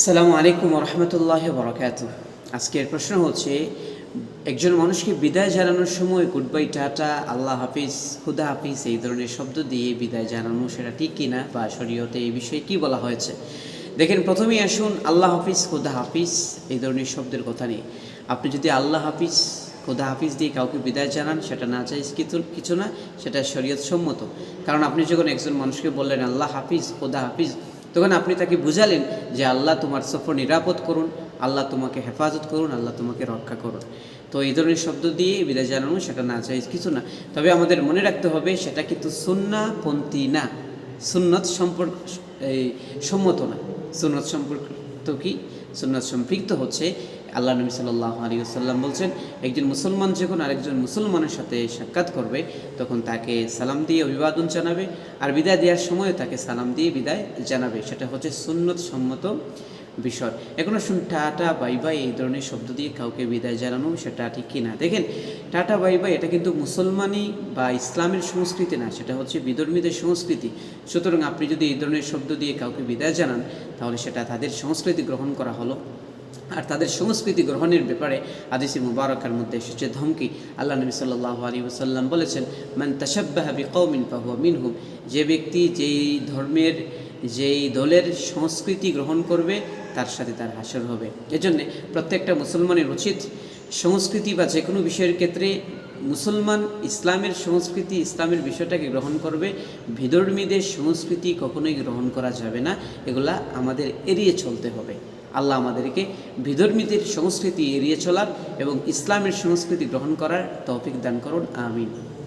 সালামু আলাইকুম রহমতুল্লাহ বরকাত আজকের প্রশ্ন হচ্ছে, একজন মানুষকে বিদায় জানানোর সময় গুড বাই টাটা, আল্লাহ হাফিজ খুদা হাফিজ এই ধরনের শব্দ দিয়ে বিদায় জানানো সেটা ঠিক কিনা বা শরীয়তে এই বিষয়ে কি বলা হয়েছে? দেখেন, প্রথমেই আসুন, আল্লাহ হাফিজ খুদা হাফিজ এই ধরনের শব্দের কথা নেই আপনি যদি আল্লাহ হাফিজ খোদা হাফিজ দিয়ে কাউকে বিদায় জানান, সেটা না চাই, কিছু কিছু না, সেটা শরীয়ত সম্মত কারণ আপনি যখন একজন মানুষকে বললেন, আল্লাহ হাফিজ খোদা হাফিজ তখন আপনি তাকে বুঝালেন যে আল্লাহ তোমার সফর নিরাপদ করুন, আল্লাহ তোমাকে হেফাজত করুন, আল্লাহ তোমাকে রক্ষা করুন। তো এই ধরনের শব্দ দিয়ে বিদায় জানানো সেটা না চাই, কিছু না। তবে আমাদের মনে রাখতে হবে সেটা কিন্তু সুন্নাপন্থী না। সুন্নত সম্পর্ক, এই সম্মত না। সুন্নত সম্পর্ক তো কি? সুন্নত সম্পৃক্ত হচ্ছে। আল্লাহ নবী সাল্লাহ আলী আসাল্লাম বলছেন, একজন মুসলমান যখন আরেকজন মুসলমানের সাথে সাক্ষাৎ করবে, তখন তাকে সালাম দিয়ে অভিবাদন জানাবে, আর বিদায় দেওয়ার সময় তাকে সালাম দিয়ে বিদায় জানাবে। সেটা হচ্ছে সুন্নত সম্মত বিষয়। এখন শুন টাটা, বাই বাই, এই ধরনের শব্দ দিয়ে কাউকে বিদায় জানানো সেটা ঠিক কি না দেখেন, টাটা, বাই বাই, এটা কিন্তু মুসলমানি বা ইসলামের সংস্কৃতি না, সেটা হচ্ছে বিধর্মীদের সংস্কৃতি। সুতরাং আপনি যদি এই ধরনের শব্দ দিয়ে কাউকে বিদায় জানান, তাহলে সেটা তাদের সংস্কৃতি গ্রহণ করা হলো। আর তাদের সংস্কৃতি গ্রহণের ব্যাপারে আদিসি মুবারকার মধ্যে এসেছে ধমকি। আল্লাহ নবী সাল্লাহ আলী ওসাল্লাম বলেছেন, মান তাসাব্বাহাবি কৌমিন পাহুয়া মিনহুম। যে ব্যক্তি যেই ধর্মের যেই দলের সংস্কৃতি গ্রহণ করবে, তার সাথে তার হাসর হবে। এজন্যে প্রত্যেকটা মুসলমানের উচিত সংস্কৃতি বা যে কোনো বিষয়ের ক্ষেত্রে মুসলমান ইসলামের সংস্কৃতি, ইসলামের বিষয়টাকে গ্রহণ করবে। ভিদর্মীদের সংস্কৃতি কখনোই গ্রহণ করা যাবে না। এগুলা আমাদের এড়িয়ে চলতে হবে। আল্লাহ আমাদেরকে বিধর্মীদের সংস্কৃতি এড়িয়ে চলার এবং ইসলামের সংস্কৃতি গ্রহণ করার তৌফিক দান করুন। আমিন।